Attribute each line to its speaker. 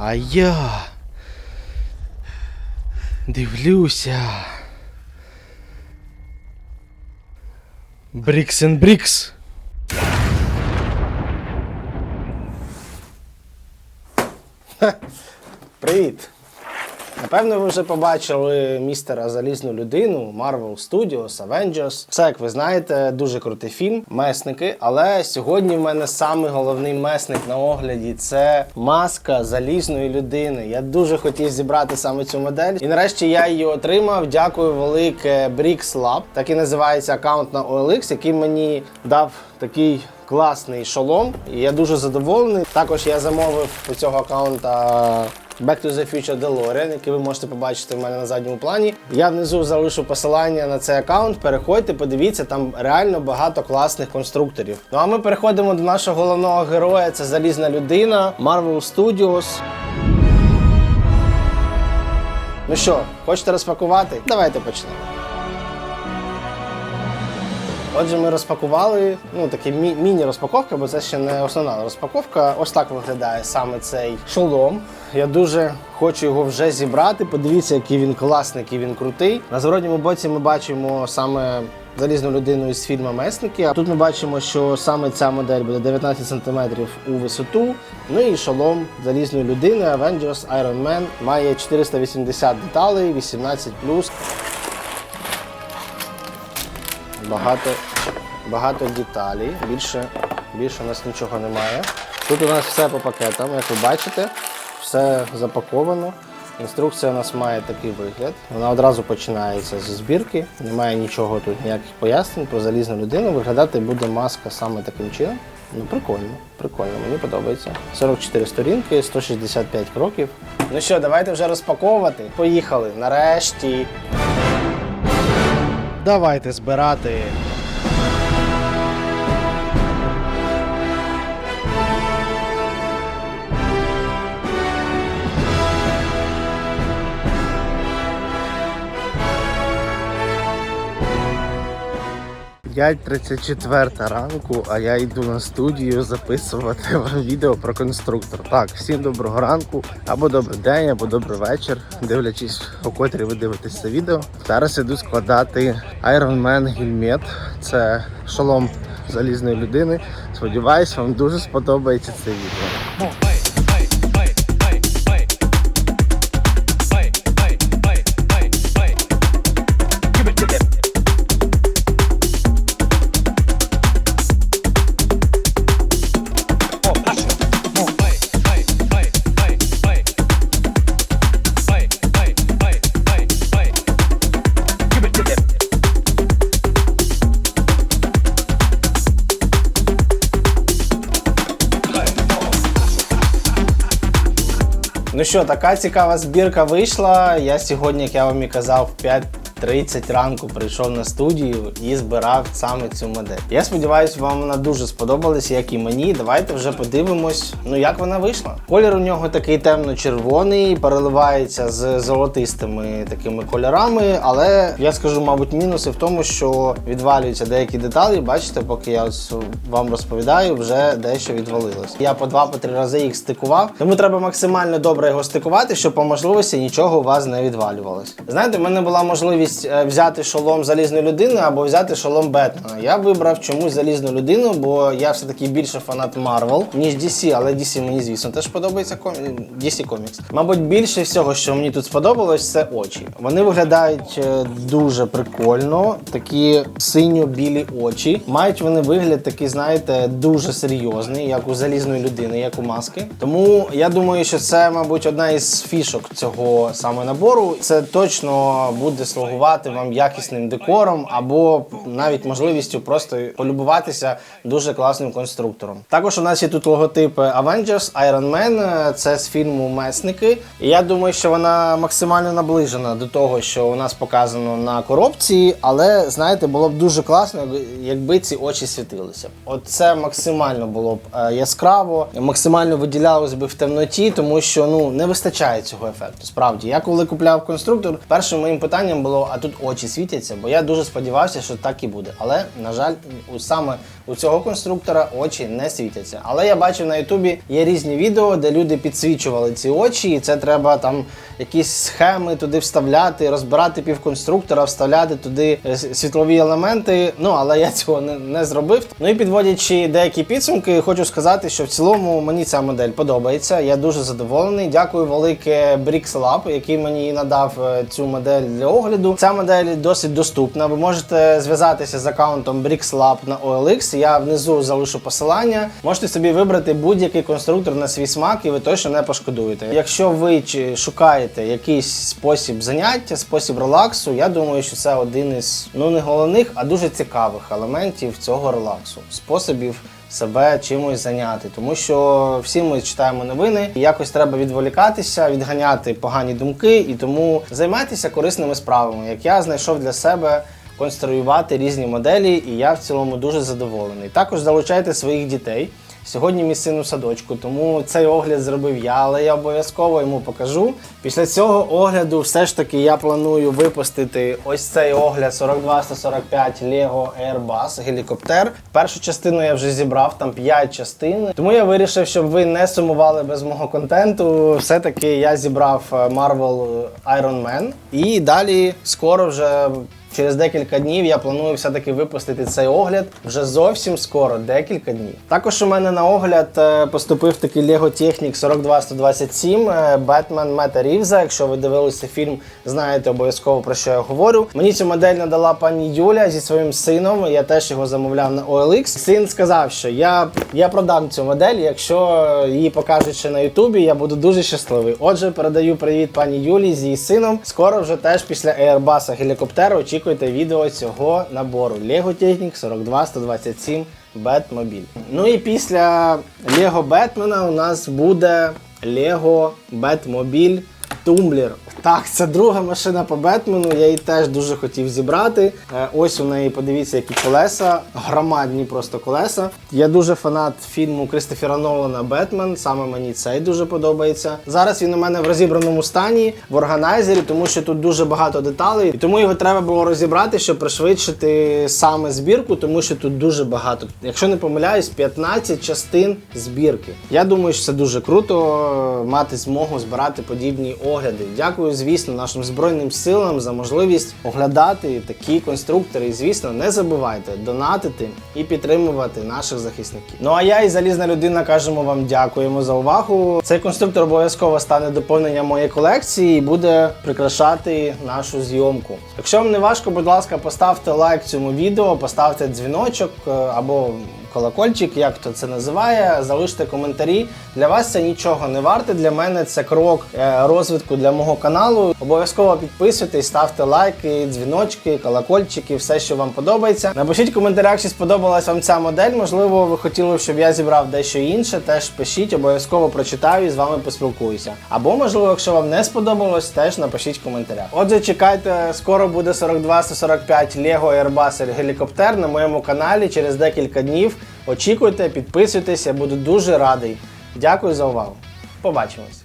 Speaker 1: А я дивлюся. Брікс and Брікс.
Speaker 2: Привіт! Напевно, ви вже побачили містера Залізну людину, Marvel Studios, Avengers. Все, як ви знаєте, дуже крутий фільм, месники. Але сьогодні в мене самий головний месник на огляді це маска залізної людини. Я дуже хотів зібрати саме цю модель. І нарешті я її отримав. Дякую велике Bricks Lab. Так і називається аккаунт на OLX, який мені дав такий класний шолом. І я дуже задоволений. Також я замовив у цього аккаунта Back to the Future DeLorean, який ви можете побачити в мене на задньому плані. Я внизу залишу посилання на цей аккаунт. Переходьте, подивіться, там реально багато класних конструкторів. Ну а ми переходимо до нашого головного героя. Це залізна людина Marvel Studios. Ну що, хочете розпакувати? Давайте почнемо. Отже, ми розпакували, ну такі мі- міні-розпаковка, бо це ще не основна розпаковка. Ось так виглядає саме цей шолом. Я дуже хочу його вже зібрати. Подивіться, який він класний, який він крутий. На зворотньому боці ми бачимо саме залізну людину із фільму Месники. А тут ми бачимо, що саме ця модель буде 19 см у висоту. Ну і шолом залізної людини Avengers Iron Man має 480 деталей, 18 Багато, багато деталей. Більше, більше у нас нічого немає. Тут у нас все по пакетам, як ви бачите, все запаковано. Інструкція у нас має такий вигляд. Вона одразу починається з збірки. Немає нічого тут, ніяких пояснень про залізну людину. Виглядати буде маска саме таким чином. Ну, прикольно, прикольно, мені подобається. 44 сторінки, 165 кроків. Ну що, давайте вже розпаковувати. Поїхали. Нарешті.
Speaker 1: Давайте збирати. П'ять 34 ранку, а я йду на студію записувати вам відео про конструктор. Так, всім доброго ранку, або добрий день, або добрий вечір, дивлячись, у котрі ви дивитесь це відео. Зараз іду складати Iron Man гельмет. Це шолом залізної людини. Сподіваюсь, вам дуже сподобається це відео.
Speaker 2: Ну що, така цікава збірка вийшла. Я сьогодні, як я вам і казав, 5 30 ранку прийшов на студію і збирав саме цю модель. Я сподіваюся, вам вона дуже сподобалась, як і мені. Давайте вже подивимось, ну як вона вийшла. Колір у нього такий темно-червоний, переливається з золотистими такими кольорами, але я скажу, мабуть, мінуси в тому, що відвалюються деякі деталі. Бачите, поки я вам розповідаю, вже дещо відвалилось. Я по два по три рази їх стикував, тому треба максимально добре його стикувати, щоб по можливості нічого у вас не відвалювалось. Знаєте, в мене була можливість е, взяти шолом залізної людини або взяти шолом Бетмена. Я вибрав чомусь залізну людину, бо я все таки більше фанат Marvel, ніж DC, але DC мені, звісно, теж подобається ком... DC Comics. Мабуть, більше всього, що мені тут сподобалось, це очі. Вони виглядають е, дуже прикольно, такі синьо-білі очі. Мають вони вигляд такий, знаєте, дуже серйозний, як у залізної людини, як у маски. Тому я думаю, що це, мабуть, одна із фішок цього саме набору. Це точно буде слугувати вам якісним декором або навіть можливістю просто полюбуватися дуже класним конструктором. Також у нас є тут логотипи Avengers, Iron Man, це з фільму Месники. І я думаю, що вона максимально наближена до того, що у нас показано на коробці, але знаєте, було б дуже класно, якби ці очі світилися. От це максимально було б е, яскраво, максимально виділялось би в темноті, тому що ну не вистачає цього ефекту. Справді, я коли купляв конструктор, першим моїм питанням було: а тут очі світяться, бо я дуже сподівався, що так і буде. Але, на жаль, у саме у цього конструктора очі не світяться. Але я бачив на Ютубі є різні відео, де люди підсвічували ці очі, і це треба там якісь схеми туди вставляти, розбирати півконструктора, вставляти туди е, світлові елементи. Ну але я цього не, не зробив. Ну і підводячи деякі підсумки, хочу сказати, що в цілому мені ця модель подобається. Я дуже задоволений. Дякую велике BricsLab, який мені надав е, цю модель для огляду. Ця модель досить доступна. Ви можете зв'язатися з аккаунтом BricsLab на OLX. Я внизу залишу посилання. Можете собі вибрати будь-який конструктор на свій смак, і ви точно не пошкодуєте. Якщо ви шукаєте якийсь спосіб заняття, спосіб релаксу, я думаю, що це один із ну не головних, а дуже цікавих елементів цього релаксу, способів себе чимось зайняти, тому що всі ми читаємо новини, і якось треба відволікатися, відганяти погані думки, і тому займайтеся корисними справами. Як я знайшов для себе конструювати різні моделі, і я в цілому дуже задоволений. Також залучайте своїх дітей. Сьогодні мій син у садочку, тому цей огляд зробив я, але я обов'язково йому покажу. Після цього огляду, все ж таки, я планую випустити ось цей огляд 42-145 Lego Airbus гелікоптер. Першу частину я вже зібрав, там 5 частин. Тому я вирішив, щоб ви не сумували без мого контенту. Все-таки я зібрав е, Marvel Iron Man. І далі скоро вже. Через декілька днів я планую все-таки випустити цей огляд вже зовсім скоро, декілька днів. Також у мене на огляд е, поступив такий Lego Technic 42127 е, Batman Мета Рівза. Якщо ви дивилися фільм, знаєте обов'язково про що я говорю. Мені цю модель надала пані Юля зі своїм сином. Я теж його замовляв на OLX. Син сказав, що я, я продам цю модель, якщо її покажуть ще на Ютубі, я буду дуже щасливий. Отже, передаю привіт пані Юлі з її сином. Скоро вже теж після Airbus гелікоптера очікуйте відео цього набору Lego Technic 42127 Batmobile. Ну і після Lego Batman у нас буде Lego Batmobile Тумблер. Так, це друга машина по Бетмену. Я її теж дуже хотів зібрати. Е, Ось у неї, подивіться, які колеса, громадні просто колеса. Я дуже фанат фільму Кристофера Нолана Бетмен. Саме мені цей дуже подобається. Зараз він у мене в розібраному стані в органайзері, тому що тут дуже багато деталей. І тому його треба було розібрати, щоб пришвидшити саме збірку, тому що тут дуже багато. Якщо не помиляюсь, 15 частин збірки. Я думаю, що це дуже круто мати змогу збирати подібні огляди. Дякую, звісно, нашим збройним силам за можливість оглядати такі конструктори. І звісно, не забувайте донатити і підтримувати наших захисників. Ну а я і залізна людина кажемо вам дякуємо за увагу. Цей конструктор обов'язково стане доповненням моєї колекції і буде прикрашати нашу зйомку. Якщо вам не важко, будь ласка, поставте лайк цьому відео, поставте дзвіночок е, або колокольчик, як хто це називає. Залиште коментарі. Для вас це нічого не варте. Для мене це крок е, розвитку для мого каналу. Обов'язково підписуйтесь, ставте лайки, дзвіночки, колокольчики, все, що вам подобається. Напишіть в коментарях, чи сподобалась вам ця модель. Можливо, ви хотіли, щоб я зібрав дещо інше. Теж пишіть, обов'язково прочитаю і з вами поспілкуюся. Або, можливо, якщо вам не сподобалось, теж напишіть в коментарях. Отже, чекайте, скоро буде 42-145 Lego Airbus гелікоптер на моєму каналі через декілька днів. Очікуйте, підписуйтесь, я буду дуже радий. Дякую за увагу. Побачимось.